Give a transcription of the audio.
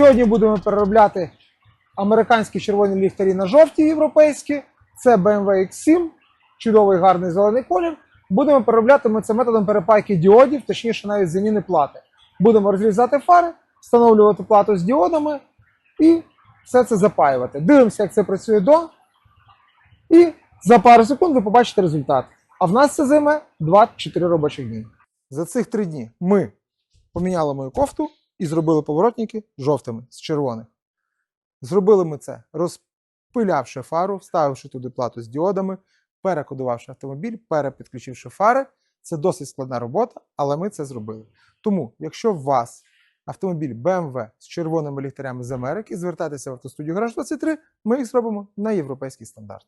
Сьогодні будемо переробляти американські червоні ліхтарі на жовті європейські. Це BMW X7, чудовий гарний зелений колір. Будемо переробляти ми це методом перепайки діодів, точніше навіть заміни плати. Будемо розрізати фари, встановлювати плату з діодами і все це запаювати. Дивимося, як це працює до. І за пару секунд ви побачите результат. А в нас це займе 2-4 робочих дні. За цих три дні ми поміняли мою кофту і зробили поворотники жовтими з червоних. Зробили ми це, розпилявши фару, вставивши туди плату з діодами, перекодувавши автомобіль, перепідключивши фари. Це досить складна робота, але ми це зробили. Тому, якщо у вас автомобіль BMW з червоними ліхтарями з Америки, звертайтеся в автостудію Гараж 23, ми їх зробимо на європейський стандарт.